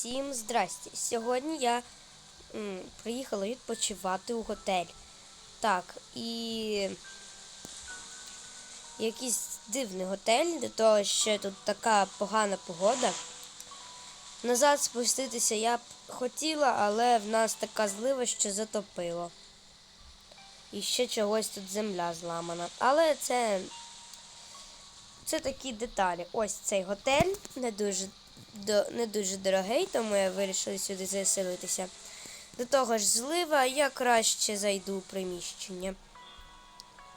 Всім здрасті. Сьогодні я м, приїхала відпочивати у готель. Так, і якийсь дивний готель, до того, що тут така погана погода. Назад спуститися я б хотіла, але в нас така злива, що затопило. І ще чогось тут земля зламана. Але це це такі деталі. Ось цей готель не дуже, не дуже дорогий, тому я вирішила сюди заселитися. До того ж, злива, я краще зайду у приміщення.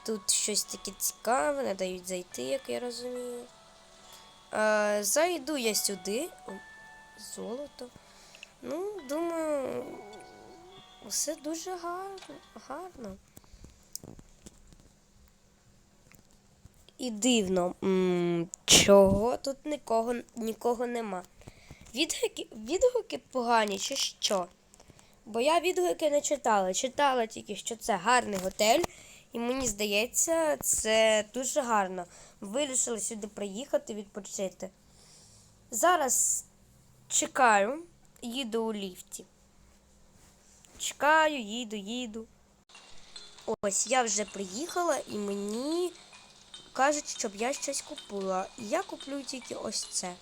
Тут щось таке цікаве, не дають зайти, як я розумію. А, зайду я сюди. О, Золото. Ну, думаю, все дуже гарно. гарно. І дивно, чого тут нікого, нікого нема. Відгуки, відгуки погані чи що? Бо я відгуки не читала. Читала тільки, що це гарний готель, і мені здається, це дуже гарно. Вирішили сюди приїхати відпочити. Зараз чекаю, їду у ліфті. Чекаю, їду, їду. Ось я вже приїхала і мені кажуть, щоб я щось купила. Я куплю тільки ось це.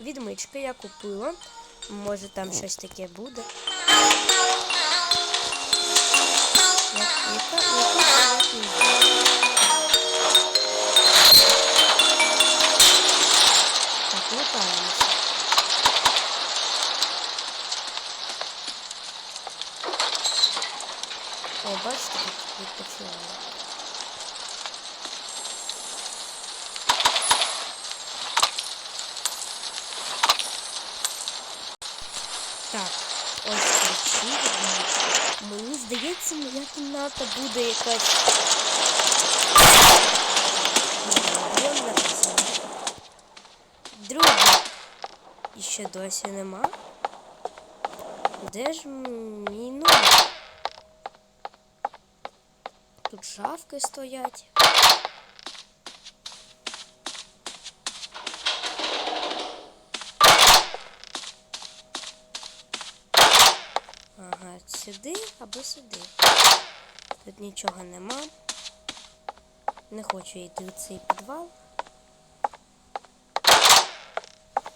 Відмички я купила. Може там щось таке буде. Так, лутаємося. О, бачите, тут Так, ось ключі. Мені здається, моя кімната буде якась. Друге. І ще досі нема. Де ж мій номер? Тут шафки стоять. Сюди або сюди. Тут нічого нема. Не хочу йти в цей підвал.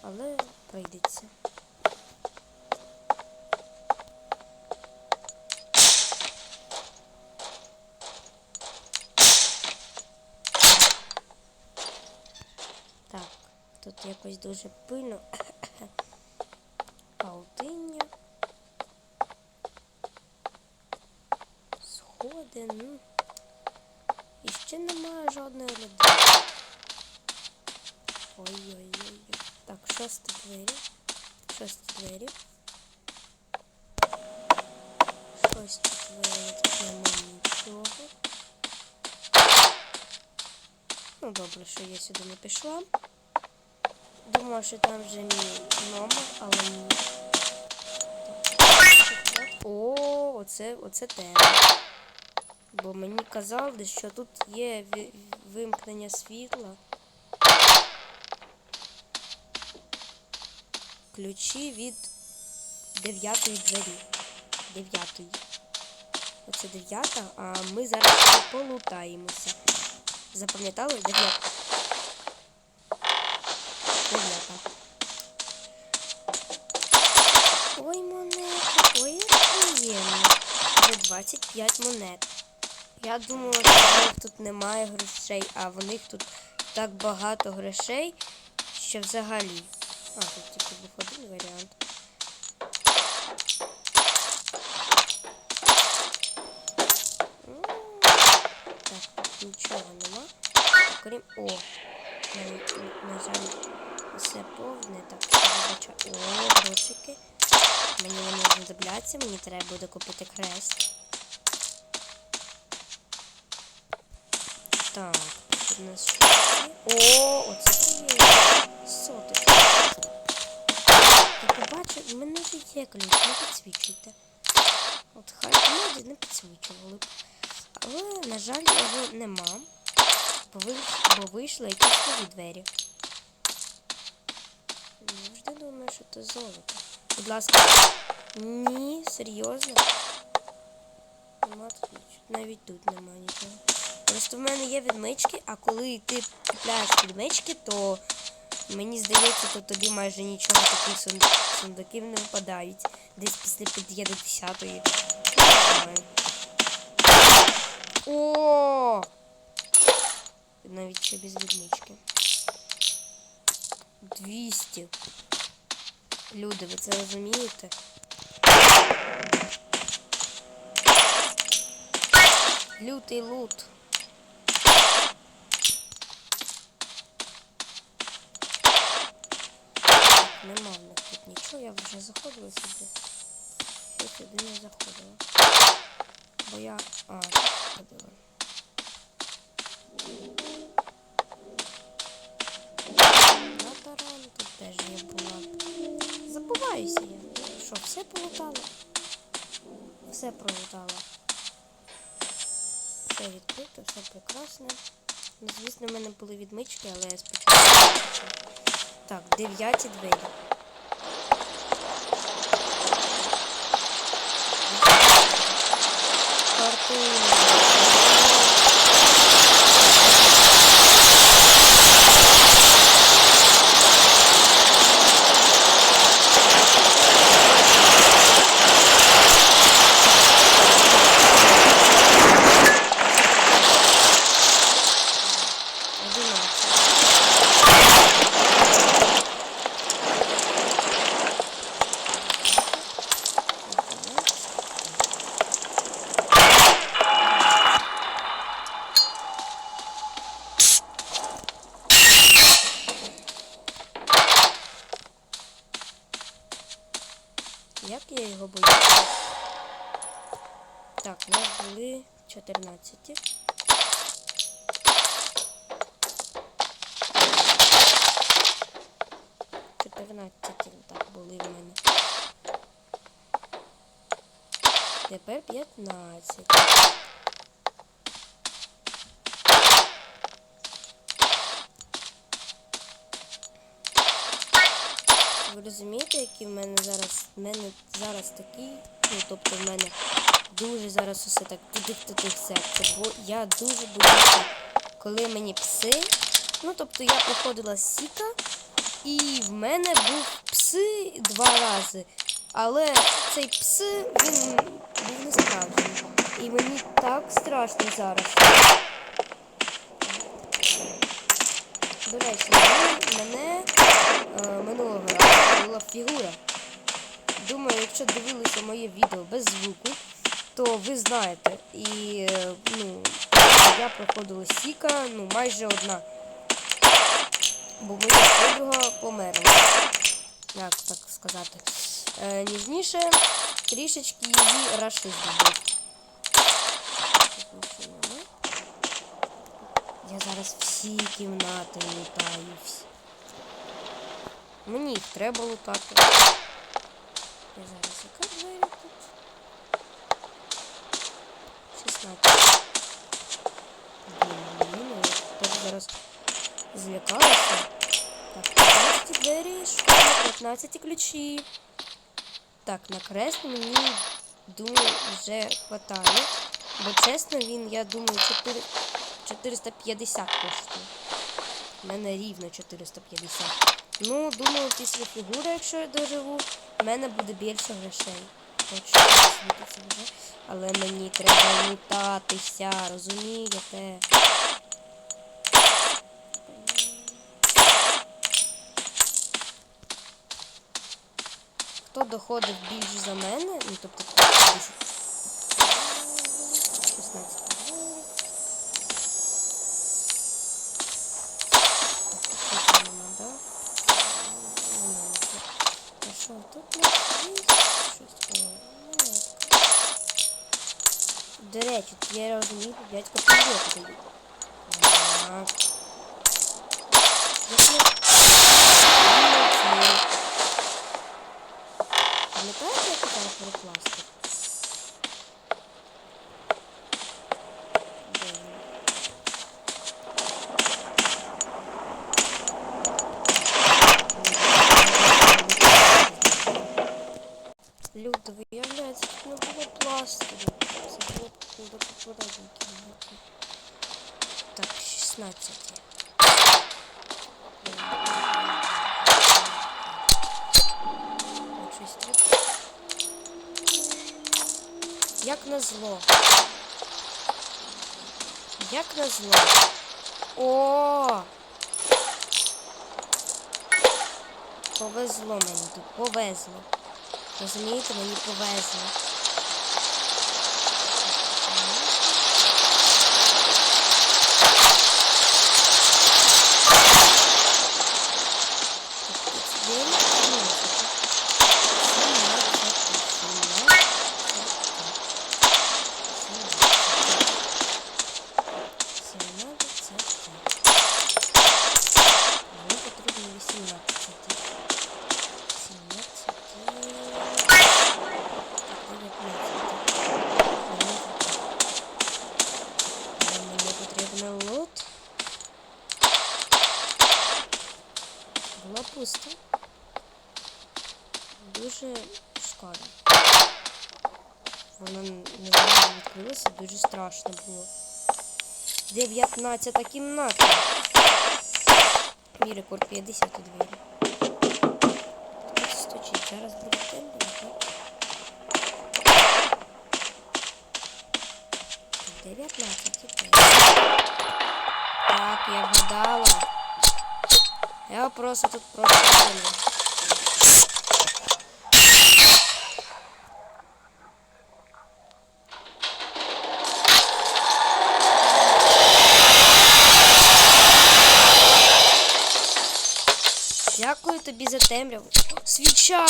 Але прийдеться. Так, тут якось дуже пильно. Паутиння. Сходи, ну. І ще немає жодної людини. Ой-ой-ой. Так, шості двері. Шості двері. Шості двері, тут немає нічого. Ну, добре, що я сюди не пішла. Думала, що там вже мій номер, але ні. О, оце, оце тема. Бо мені казали, що тут є вимкнення світла. Ключі від дев'ятої двері. Дев'ятої. Оце дев'ята, а ми зараз полутаємося. Запам'ятали? Дев'ята. Дев'ята. Ой, монети, ой, приємно. Вже 25 монет. Я думала, що в них тут немає грошей, а в них тут так багато грошей, що взагалі. А, тут тільки був один варіант. Так, тут нічого нема. Крім. О! На, жаль, все повне. Так, вибачаю. О, грошики. Мені вони знадобляться, мені треба буде купити хрест. Так, у нас є? О, оце це є. Соточка. Я побачив, в мене вже є ключ, не підсвічуйте. От хай люди не підсвічували б. Але, на жаль, його нема. Бо, вийш- бо вийшли якісь нові двері. Завжди думаю, що це золото. Будь ласка. Ні, серйозно. Нема тут. Навіть тут нема нічого. Просто в мене є відмички, а коли ти купляєш відмички, то мені здається, то тобі майже нічого таких сунд- сундуків не випадають. Десь після 50-ї. Не знаю. О! Навіть ще без відмички. 200. Люди, ви це розумієте? Лютий лут. Нема в них тут нічого, я вже заходила сюди. Я сюди не заходила. Бо я. А, тут ходила. На таран тут теж я була. Забуваюся я. Що, все полутала? Все пролутала. Все відкрито, все прекрасно. Ну, звісно, в мене були відмички, але я спочатку. Так, дев'яті двері. Картина. Одинадцять. Як я його боюся? Так, у нас були 14. Чотирнадцяті так були в мене. Тепер 15. Ви розумієте, які в мене зараз в мене зараз такі, ну тобто в мене дуже зараз усе так туди туди серце, бо я дуже боюся, коли мені пси. Ну тобто я проходила сіка, і в мене був пси два рази. Але цей пси він був не справжній. І мені так страшно зараз. До речі, мене, мене е, минулого разу була фігура. Думаю, якщо дивилися моє відео без звуку, то ви знаєте. І е, ну, я проходила сіка, ну майже одна. Бо моя подруга померла. Як так сказати? Е, ніжніше трішечки її рашизм нема. Я зараз всі кімнати лутаю. Мені їх треба лутати. Я зараз яка двері тут? 16. Блін, я теж зараз злякалася. Так, 15 двері, шукаємо 15 ключі. Так, на крест мені, думаю, вже хватає. Бо чесно, він, я думаю, 4, 450 коштує. У мене рівно 450. Ну, думаю, після фігури, якщо я доживу, в мене буде більше грошей. Точно. Але мені треба лутатися, розумієте? Хто доходив більше за мене, ну тобто 10, 16 доларів. Так, тут нема, да? Нема нічого. Що, тут щось? До речі, я розумію, дядько півроку дають. Так. Як я- Молодці. Пам'ятаєте, як казав про пластик? Де він? Тут не було пластиру. Це було до. Так, 16. Так, щось треба. Як на зло. Як на зло. О! Повезло мені тут, повезло. Розумієте, мені повезло. Мені потрібно 18. 17. Мені потрібен лут. Було пусто. Дуже шкода. Воно не знаю, відкрилося, дуже страшно було. 19 кімната. Мій рекорд 50 у двері. Стучить, зараз буде так? 19 тепер. Так, я вгадала. Я просто тут просто Дякую тобі за темряву. Свіча!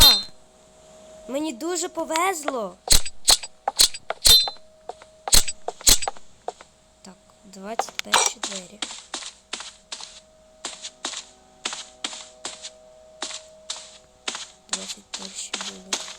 Мені дуже повезло. Так, 21 двері. Двадцять перші були.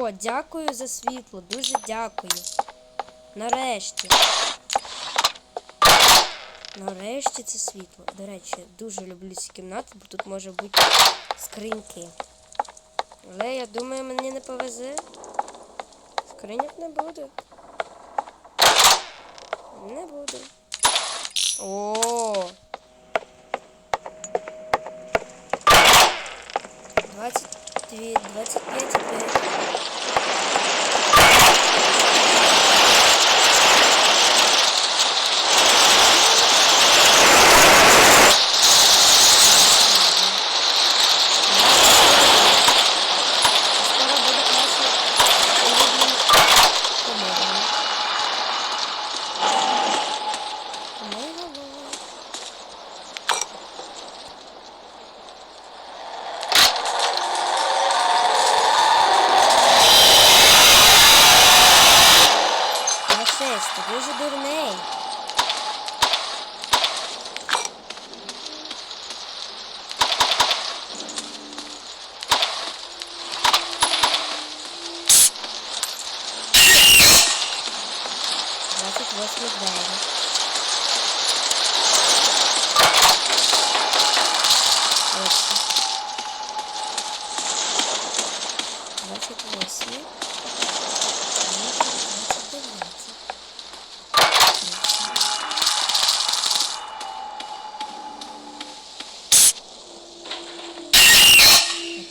О, дякую за світло, дуже дякую. Нарешті. Нарешті це світло. До речі, дуже люблю ці кімнати, бо тут може бути скриньки. Але я думаю, мені не повезе. Скриньок не буде. Не буде. О! 22, 25 опять. Скоро буде наша улюблена комедія. Комедія. Рашист, ти дуже дурний. Двадцять восьмі двері. Ось. Двадцять восьмі. Двадцять дев'ятий.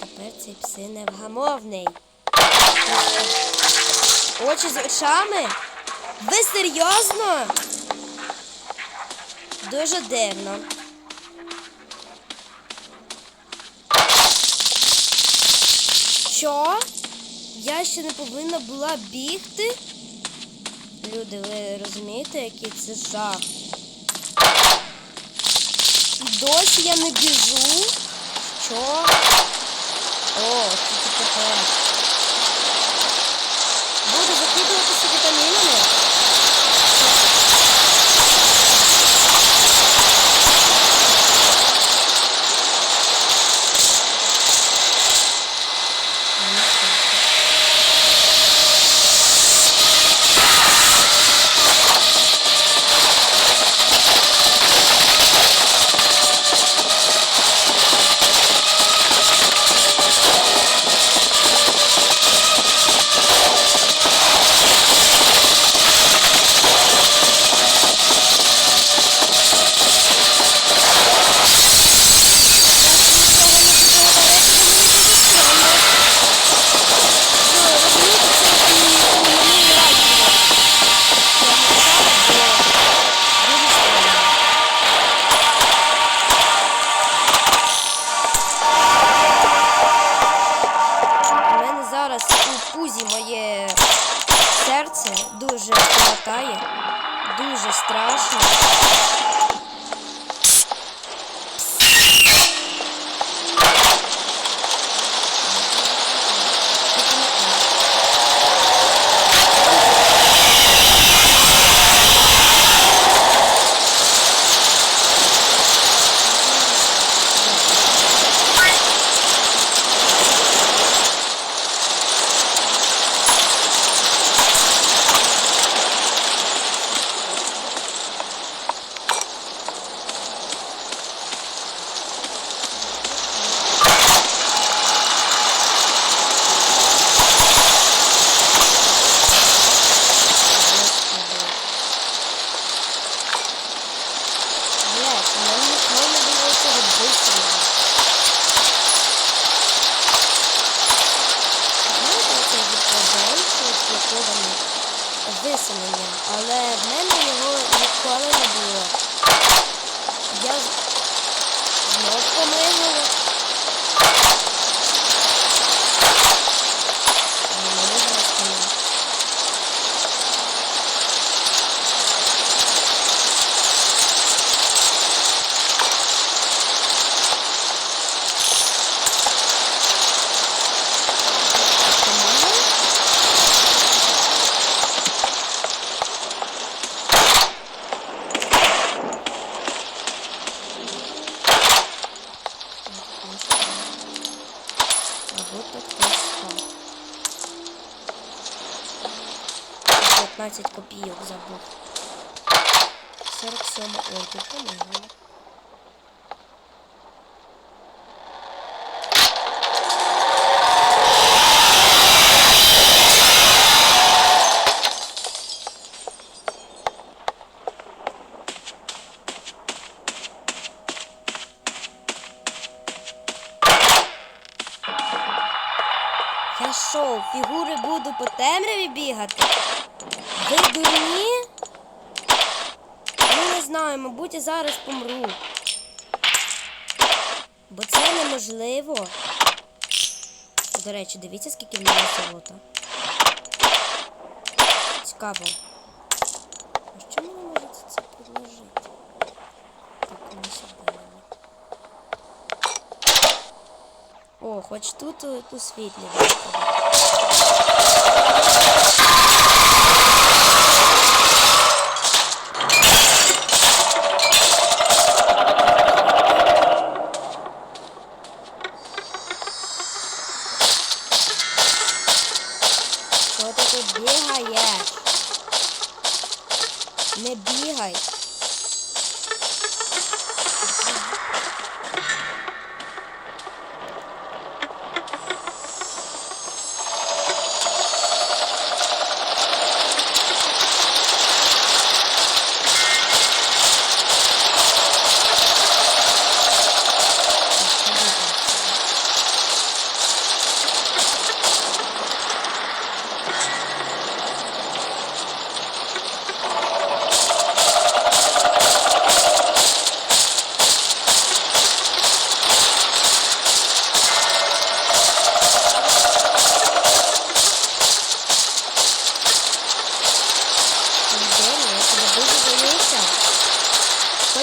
А тепер цей пси невгамовний. Очі з очами? Ви серйозно? Дуже дивно. Що? Я ще не повинна була бігти? Люди, ви розумієте, який це жах? І досі я не біжу. Що? О, тут Друзі, 我没有。Забув. 47 ой, тут помилила. Я що, фігури буду по темряві бігати? Ви дурні? Ну не знаю, мабуть, я зараз помру. Бо це неможливо. До речі, дивіться, скільки в мене золота. Цікаво. А що мені можете це предложити? Так, воно сюди. О, хоч тут е, у світлі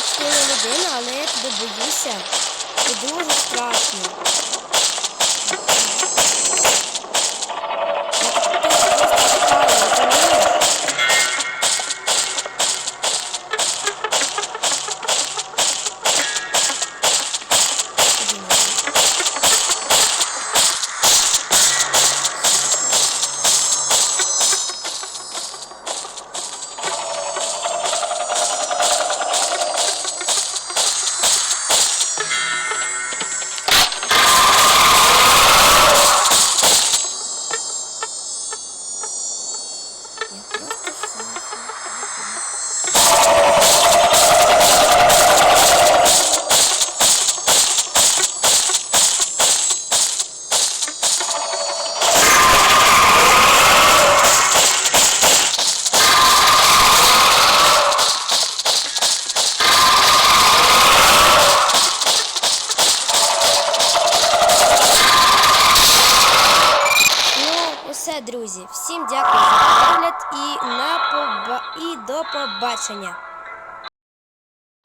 Хоч людина, але я тебе боюся. Це дуже страшно.